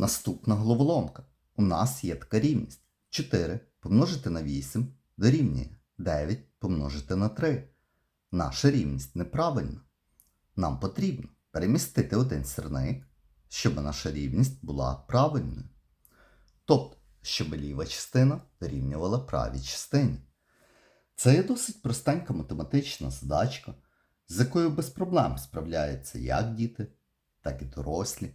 Наступна головоломка. У нас є така рівність. 4 помножити на 8 дорівнює 9 помножити на 3. Наша рівність неправильна. Нам потрібно перемістити один сірник, щоб наша рівність була правильною. Тобто, щоб ліва частина дорівнювала правій частині. Це є досить простенька математична задачка, з якою без проблем справляються як діти, так і дорослі.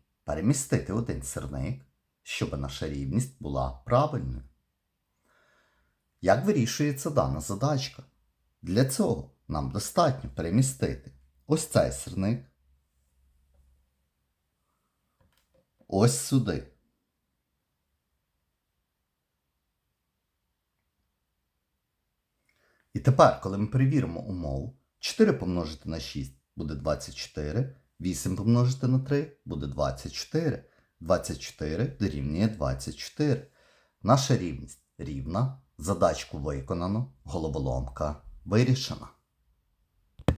перемістити один сирник, щоб наша рівність була правильною. Як вирішується дана задачка? Для цього нам достатньо перемістити ось цей сирник ось сюди. І тепер, коли ми перевіримо умову, 4 помножити на 6 буде 24, 8 помножити на 3 буде 24. 24 дорівнює 24. Наша рівність рівна, задачку виконано, головоломка вирішена.